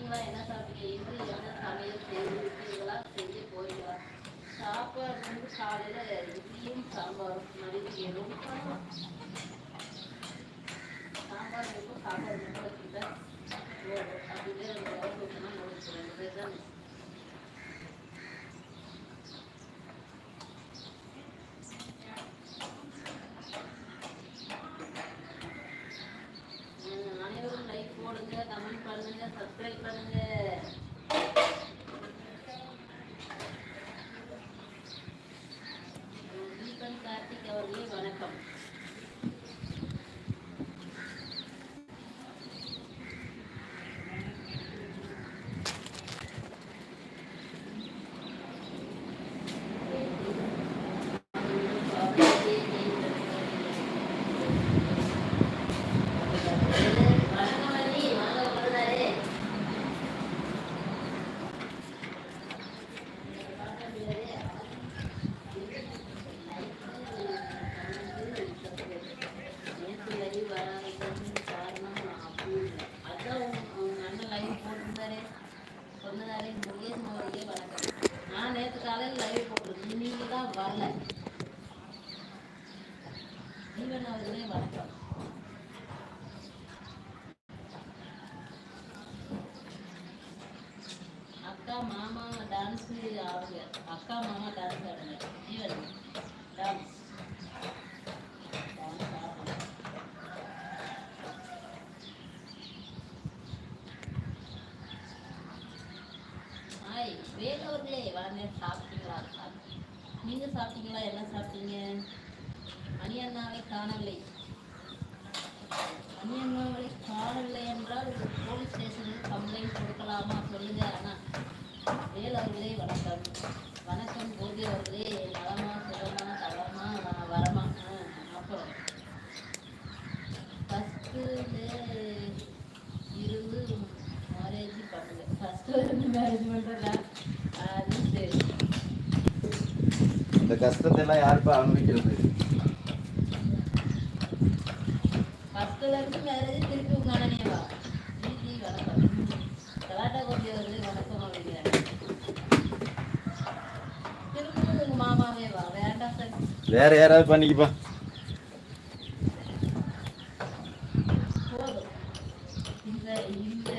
சாப்பிட்டீங்களா? என்ன சாப்பிட்டீங்க? இது என்ன சமையல் செய்வீங்களா செஞ்சு போயிடலாம் சாப்பாடு வந்து காலையில் இட்லியும் சாம்பாரும். மதியம் எதுவும் சாம்பார் இருக்கும் சாப்பாடு மட்டும் வச்சுட்டேன் அப்படியே தோசை ஊற்றினா முடிச்சு ரெண்டு பேர் தான் உம், அனைவரும் லைக் போடுங்க கமெண்ட் பண்ணுங்க சப்ஸ்கிரைப் பண்ணுங்க உம், தீபன் கார்த்திக் அவர்களே வணக்கம் வணக்கம் வள்ளி, வாங்க வருதாரே. நேத்து live வராததுக்கு காரணம் அப்படி இல்லை. அதான் உங்க- உங்க அண்ணன் live போட்டிருந்தாரே, சொன்னதாரே, முருகேசன் அவர்களே வணக்கம். நான் நேத்து காலையில live போட்டிருந்தேன். நீங்க தான் வரல ஜீவன் அவர்களே வணக்கம் அக்கா மாமா டான்ஸ் ஆடுங்க அக்கா மாமா டான்ஸ் ஆடுங்க ஜீவன் டான்ஸ் டான்ஸ் ஆடுங்க ஹாய் வேலவர்களே வாங்க சாப்பிட்டீங்களா? நீங்க சாப்பிட்டீங்களா? என்ன சாப்பிட்டீங்க? மணி அண்ணாவை காணவில்லை. மணி அண்ணாவை காணவில்லை என்றால் போலீஸ் ஸ்டேஷனில் கம்ப்ளைண்ட் கொடுக்கலாமா சொல்லுங்க. அண்ணா வேல் அவர்களே வணக்கம். வணக்கம் கோபி அவர்களே நலமா சுகமா தளமா நான் வரமா. அப்புறம். ஃபஸ்ட்டு இருந்து மேரேஜ் பண்ணுங்க. ஃபஸ்ட்டு இருந்து மேரேஜ் பண்ணுறதா வா வேண்டாம் சார் வேற யாராவது பண்ணிக்கப்பா போதும் இந்த இந்த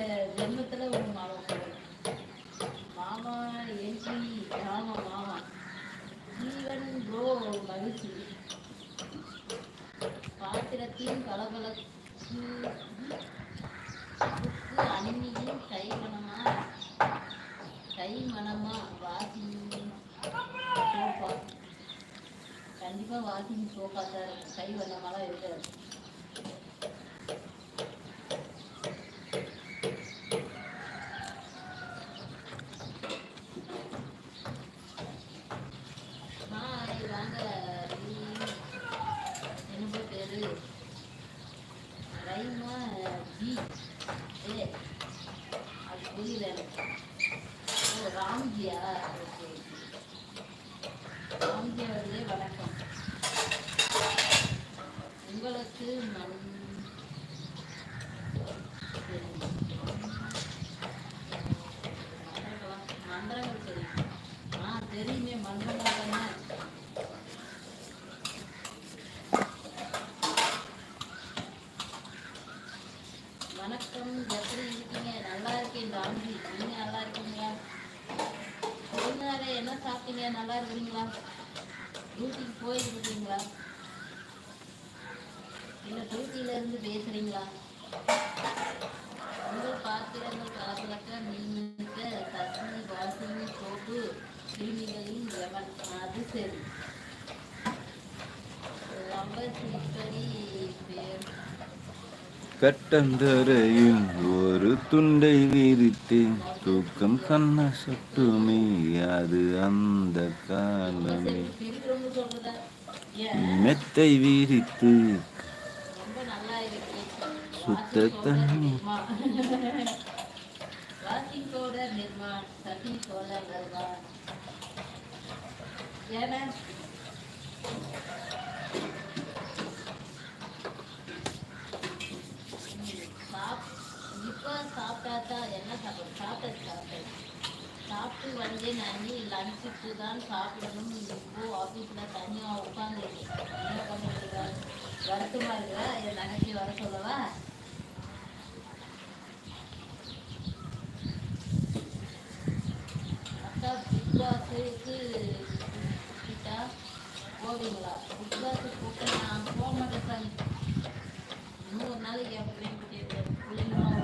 இருந்து பேசுறீங்களா? உங்கள் பாத்திரங்கள் கலக்கலக்க மீனுக்கு தஸ்மி வாசினி சோப்பு கிருமிகளின் எவன்? அது சரி. பேர். கட்டந்தரையில் ஒரு துண்டை விரித்தேன். தூக்கம் கண்ண சட்டுமே அது அந்த காலமே. மெத்தை விரித்து இப்போ சாப்பிட்டு சாப்பிட்டாச்சா என்ன சாப்பிடு சாப்பிட்டாச்சு சாப்பிட்டு வந்து நான் லஞ்சுக்கு தான் சாப்பிடணும் இப்போ ஆஃபீஸில் தனியாக உட்காந்துருக்கேன் என்ன பண்ணுறது வருத்தமாக இருக்கிற என் தங்கச்சி வர சொல்லவா அக்கா பிக் பாஸுக்கு கிட்டா போவீங்களா பிக் பாஸுக்கு நான் போக மாட்டேன் சார் இன்னொரு நாளைக்கு என் பிள்ளைங்க கிட்டே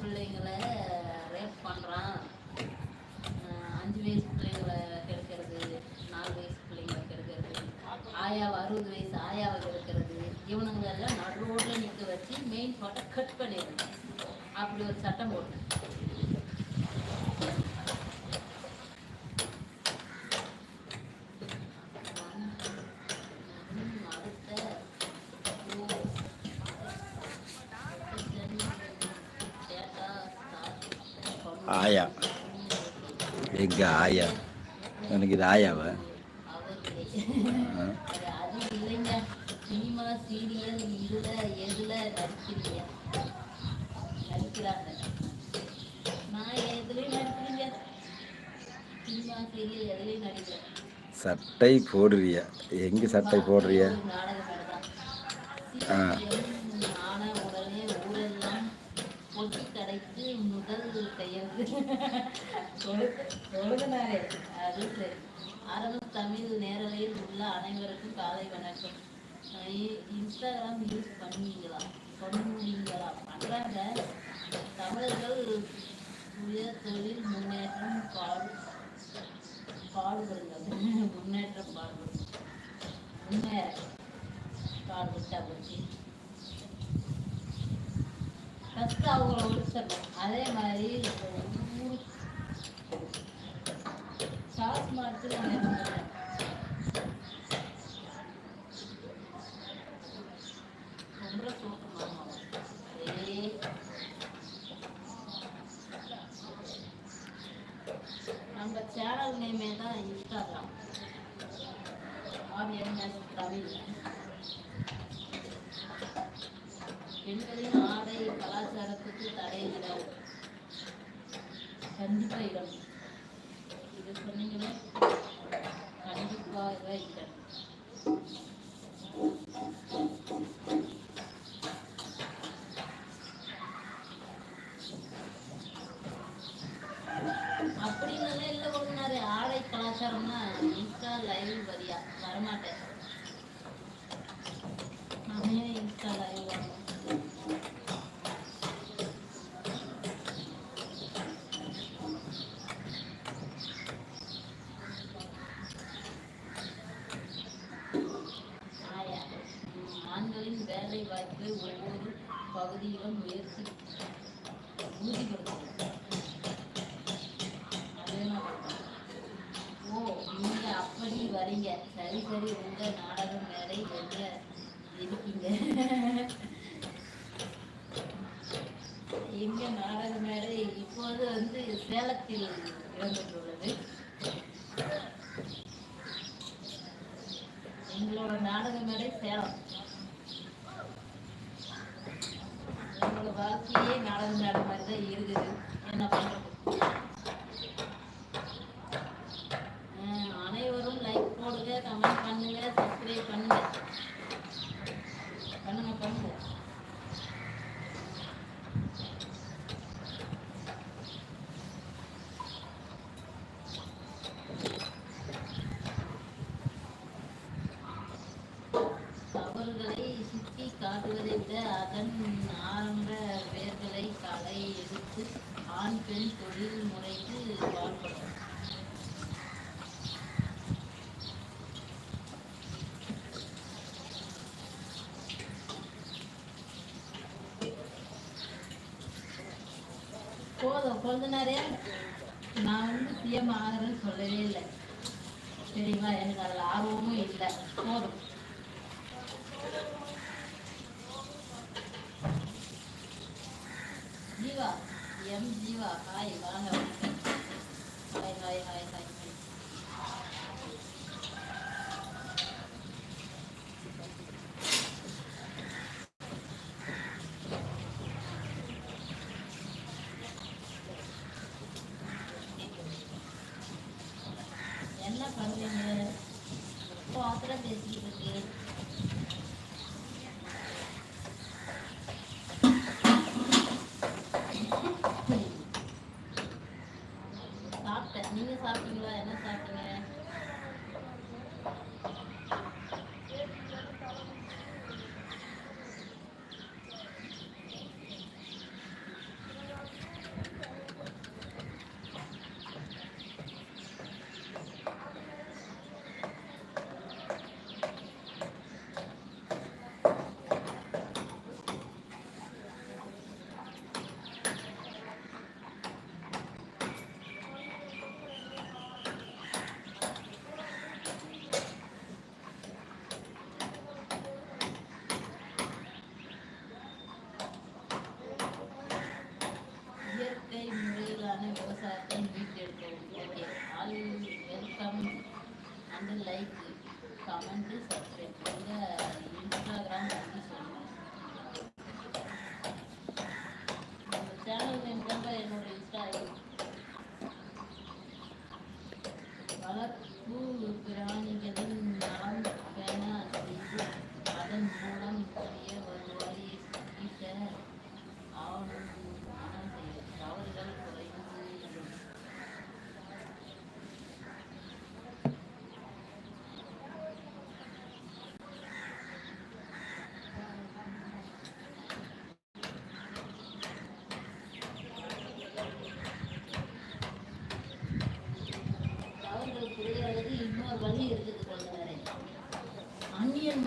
பிள்ளைங்களை ரேப் பண்ணுறான் அஞ்சு வயசு பிள்ளைங்களை கெடுக்கிறது நாலு வயசு பிள்ளைங்களை கெடுக்கிறது ஆயாவை அறுபது வயசு ஆயாவை கெடுக்கிறது. இவனுங்களெல்லாம் நடு ரோட்டில் நிற்க வச்சு மெயின் பாட்டை கட் பண்ணிடுறேன் அப்படி ஒரு சட்டம் போட்டேன் ம், அடுத்த ஓ, டேட்டா ஸ்டார்ட் ஆயா எங்க ஆயா எனக்கு இது ஆயாவா ஆ. அது இல்லைங்க சினிமா சீரியல் இதுல எதுல நடிக்கிறீங்க நடிக்கிறாங்க நான் எதுலயும் நடிக்கிறீங்க சினிமா சீரியல் எதுலயும் நடிக்கிறேன் சட்டை போடுறியா எங்க சட்டை போடுறியா ஆ. ஆன உடனே ஊரெல்லாம் பொட்டி கடைக்கு முதல் கையெழுத்து கொடுக்குனாரே அது சரி அரபு தமிழ் நேரலையில் உள்ள அனைவருக்கும் காலை வணக்கம் அஹ் இ- இன்ஸ்டாகிராம் யூஸ் பண்ணுவீங்களா? பண்ணுவீங்களா? பண்ணுறாங்க தமிழர்கள் சுய தொழில் முன்னேற்றம் பாடு பாடுபடுங்க முன்னேற்றம் பாடுபடுங்க முன்னேற பாடுபட்டா போச்சு. ஃபஸ்ட்டு அவங்கள ஒழிச்சிடணும் அதே மாதிரி ஷார்ட் மார்க்கு நான் நினைக்கிறேன் நம்ம சேனல் நேமே தான் இன்ஸ்டாகிராம் ஆர்என்எஸ் தமிழ் பெண்களின் ஆடை கலாச்சாரத்துக்கு தடை இடம் கண்டிப்பாக இடம். இது சொன்னீங்கன்னா கண்டிப்பாக இடம் வரமாட்டேன் நானே இன்ஸ்டா லைவ் வரணும் ஆயா உம், ஆண்களின் வேலை வாய்ப்பை ஒவ்வொரு பகுதியிலும் உயர்த்தி உறுதிப்படுத்தும் அதே மாதிரி ஓ நீங்க அப்படி வரீங்க சரி சரி உங்க நாடகம் வேலை எங்க இருக்கீங்க எங்க நாடக மேடை இப்போது வந்து சேலத்தில் இடம்பெற்றுள்ளது. எங்களோட நாடக மேடை சேலம். எங்களோட வாழ்க்கையே நாடக மேடை மாதிரி தான் இருக்குது. என்ன பண்ணுறோம் அஹ் அனைவரும் லைக் போடுங்க கமெண்ட் பண்ணுங்க சப்ஸ்கிரைப் பண்ணுங்க பண்ணுங்க பண்ணுங்க தவறுகளை சுட்டி காட்டுவதை விட அதன் ஆரம்ப வேர்களை களை எடுத்து ஆண் பெண் தொழில் முறைக்கு பாடுபடும் போதும் நான் வந்து சிஎம் ஆகிறேன்னு சொல்லவே இல்லை. சரிங்களா எனக்கு அதில் ஆர்வமும் இல்லை. போதும்.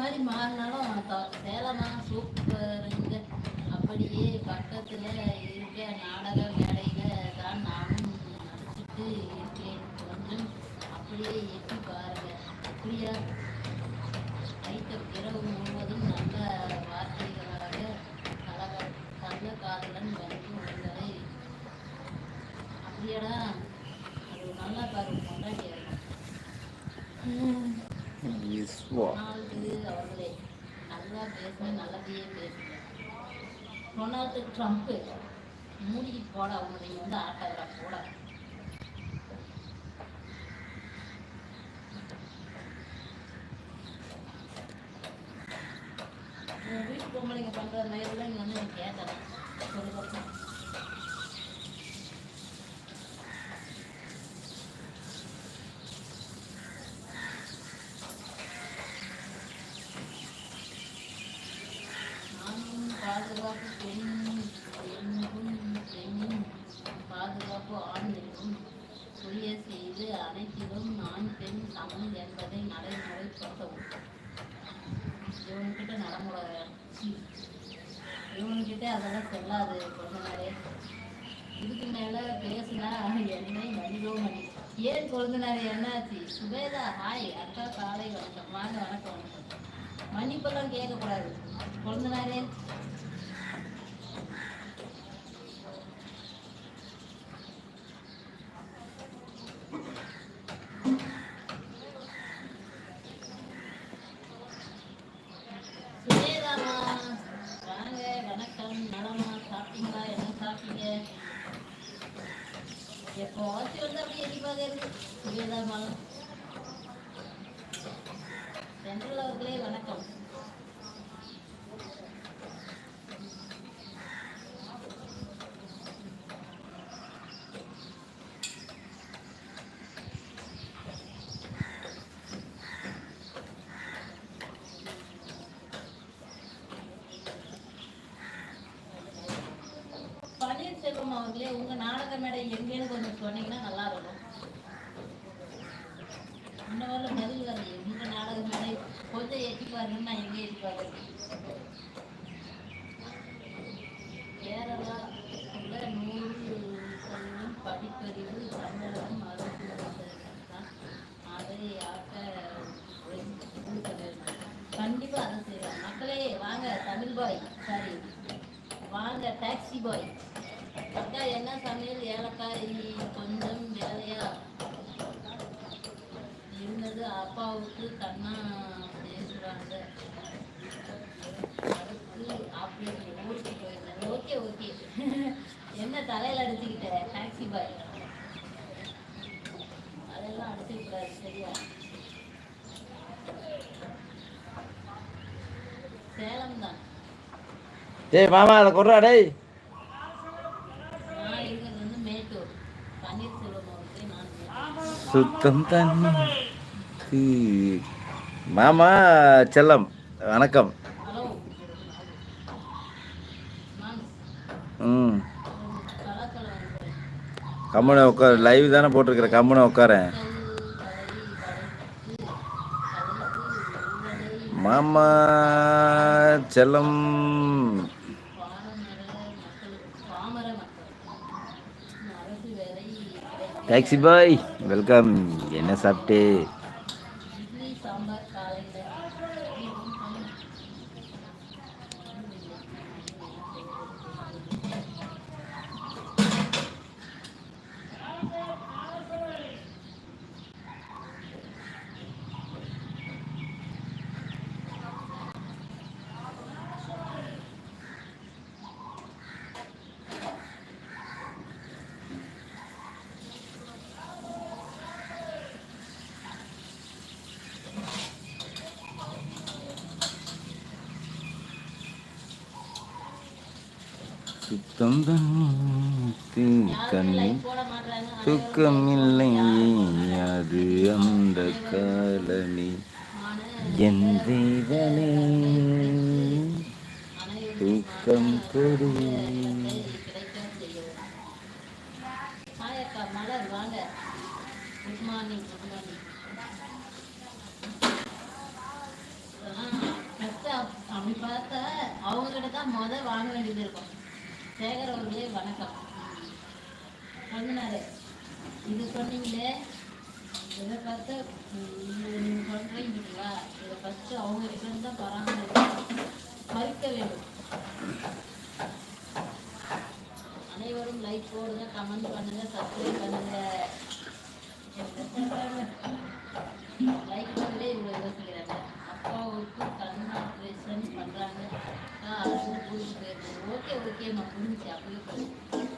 மாதிரி மாறினாலும் த- சூப்பருங்க. அப்படியே பக்கத்தில் இருக்க நாடக வேலையில் தான் நானும் நடிச்சுட்டு இருக்கேன். கொஞ்சம் அப்படியே எட்டி பாருங்க. அப்படியா? வைத்த டொனால்டு ட்ரம்ப்பு மூடிக்கு போட அவங்களை வந்து ஆட்டாதரா போட. வீட்டு பொம்பளைங்க பண்ணுற மாதிரிலாம் இங்கே வந்து பெண்ணும் எங்கும் பெண்ணின் பாதுகாப்பு ஆணிற்கும் செய்து அனைத்திலும் நான் பெண் சமம் என்பதை நடைமுறைப்படுத்தவும் இவன்கிட்ட நடைமுறை. இவன்கிட்ட அதெல்லாம் சொல்லாது கொஞ்ச இதுக்கு மேலே பேசினா என்னை மனிதோம் மணி ஏன் கொழுந்தினார் என்னாச்சு? சுபேதா ஹாய் அக்கா காலை வணக்கம். வாங்க வணக்கம் வணக்கம். மன்னிப்பெல்லாம் கேட்கக்கூடாது. கொழுந்தினாரே. சென்ட்ரல் வணக்கம் பன்னீர்செல்வம் அவர்களே உங்க நாடக மேடை எங்கேன்னு கொஞ்சம் சொன்னீங்கன்னா நல்லா இருக்கும் இந்த வரல பதில் வரலையே உங்க நாடக மேடை கொஞ்சம் எட்டி பாருங்க நான் எங்கே எட்டி பார்க்கறது கேரளா உள்ள நூறு சொல்லும் படிப்பறிவு தமிழகம் மருத்துவம் அதை ஆக்க கொடுக்க வேண்டும். கண்டிப்பா அதை செய்யலாம் மக்களே வாங்க தமிழ் பாய் சாரி வாங்க டாக்ஸி பாய் அக்கா என்ன சமையல் கொஞ்சம் வேலையா இருந்தது அப்பாவுக்கு கண்ணா பேசுறாங்க. அடுத்து ஆப்ரேஷன் ஊருக்கு போயிருந்தேன் ஓகே ஓகே என்ன தலையில அடிச்சுக்கிட்ட? டாக்ஸி பாய் அதெல்லாம் அடிச்சுக்க கூடாது சரியா? சேலம் தான் டேய் மாமா அதை கொடுறா டேய் நான் இருக்கிறது வந்து மேட்டூர் பன்னீர்செல்வம் அவர்களே நான் மேட்டூர். சுத்தம் தண்ணி. மாமா செல்லம் வணக்கம். ம். கம்மனை உட்கார. லைவ் தானே போட்டிருக்கிற கம்மனை உட்காரேன் மாமா செல்லம். டாக்ஸி பாய் வெல்கம் என்ன சாப்பிட்டு இட்லி சாம்பார் காலையில் சுத்தம் தண்ணி யாருமே கண்ணி லைக் போட மாட்றாங்க தூக்கமில்லை அது அந்த காலனி. என் தேவனே தூக்கம் கொடு. கிடைக்க மலர் வாங்க. அப்படி பார்த்தா அவங்ககிட்ட தான் மொதல் வாங்க வேண்டியது இருக்கும். சேகர் அவர்களே வணக்கம். சொன்னாரு இது சொன்னீங்களே இதை பார்த்து ஃபஸ்ட்டு அவங்க கிட்ட தான் பராமரிக்க மறுக்க வேண்டும் அனைவரும் லைக் போடுங்க கமெண்ட் பண்ணுங்க சப்ஸ்கிரைப் பண்ணுங்க லைக் பண்ணலே இவ்வளோ யோசிக்கிறாங்க அப்பாவுக்கு கண் ஆப்ரேஷன் பண்ணுறாங்க அரசு புரிஞ்சு போயிருக்கோம் ஓகே ஓகே நான் புரிஞ்சு அப்படியே போய்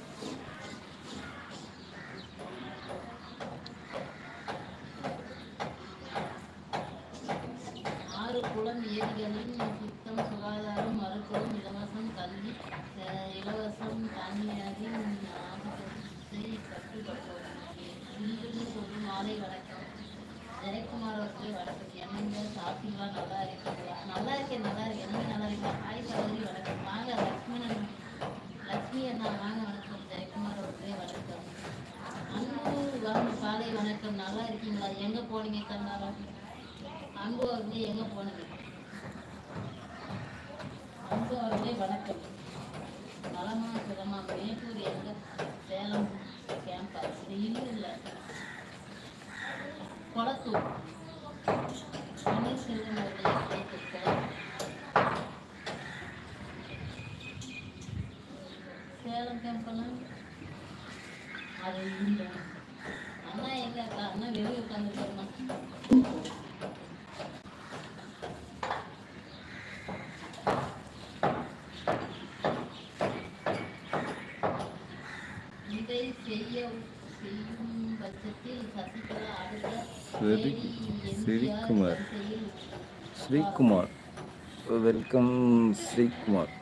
ஸ்ரீகுமார் ஸ்ரீகுமார் வெல்கம் ஸ்ரீகுமார்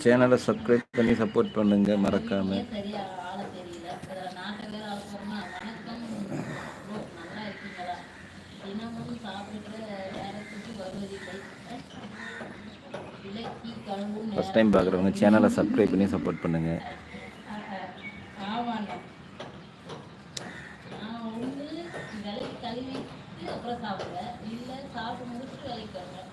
சேனலை சப்ஸ்கிரைப் பண்ணி சப்போர்ட் பண்ணுங்கள் மறக்காமல் டைம் பார்க்குறவங்க சேனலை சப்ஸ்கிரைப் பண்ணி சப்போர்ட் பண்ணுங்கள் அப்புறம் சாப்பிடுவேன் இல்லை சாப்பிட்டு முடிச்சுட்டு வேலைக்கு வருவேன்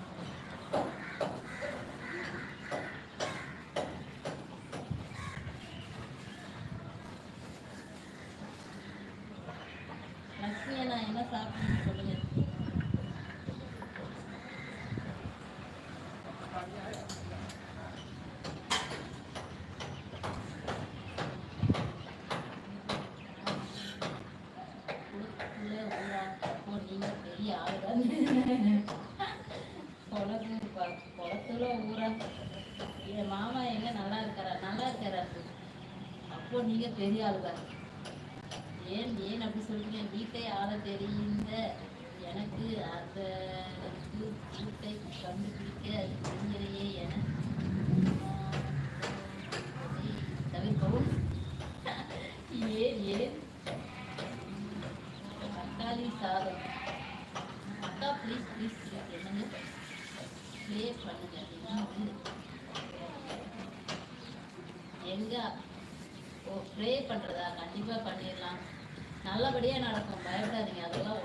பெரிய ஆளுதான் ஏன் ஏன் அப்படி சொல்றீங்க? வீட்டை ஆள தெரியுங்க எனக்கு அந்த வீட்டை கண்டுபிடிக்க தெரியலையே என பண்ணிடலாம். நல்லபடியாக நடக்கும். பயப்படாதீங்க. அதெல்லாம்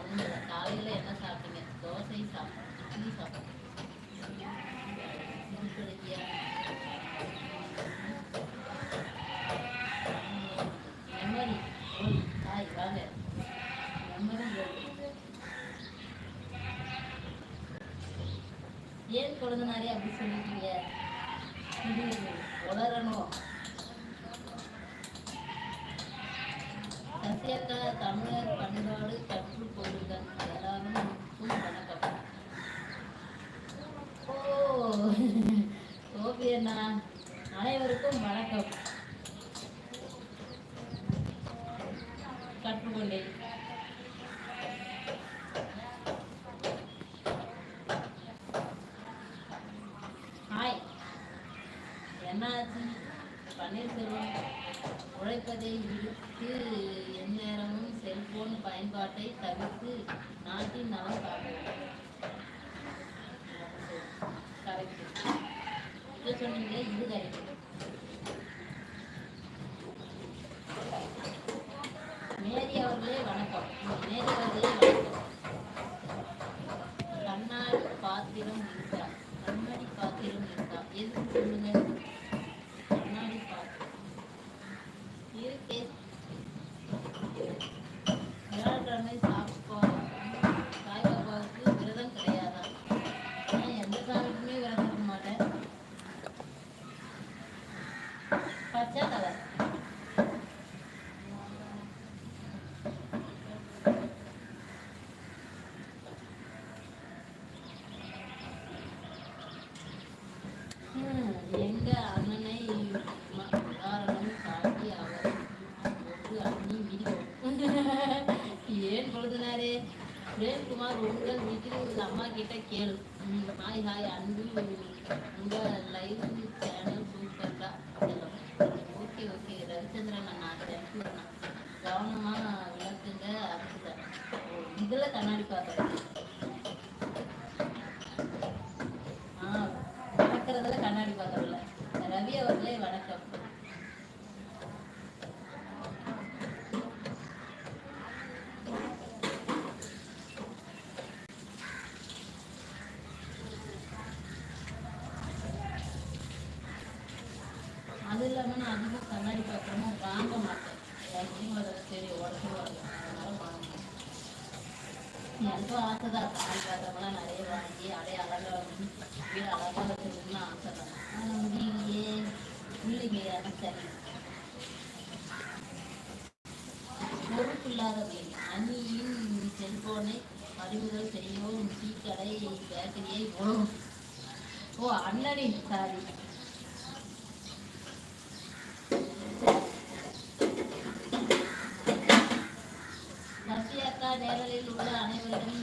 பாடலில் உள்ள அனைவரிடம்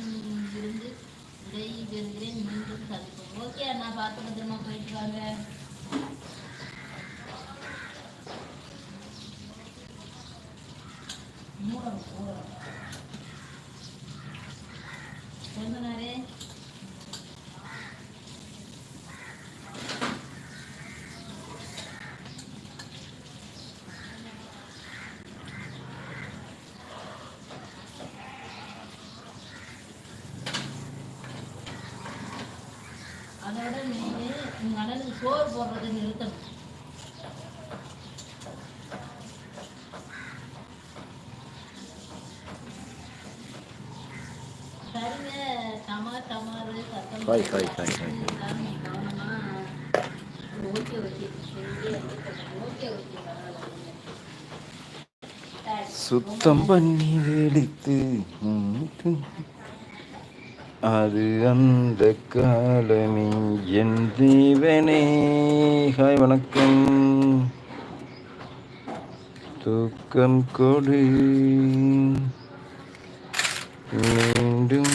இருந்து விடைபெறுகிறேன் மீண்டும் சந்திப்போம். ஓகே அண்ணா பார்த்து பத்திரமா போயிட்டு வாங்க. ஹாய் ஹாய் ஹாய் ஹாய் சுத்தம் பண்ணி வெடித்து அது அந்த காலமே என் தேவனே ஹாய் வணக்கம். தூக்கம் கொடு. மீண்டும்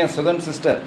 a southern sister.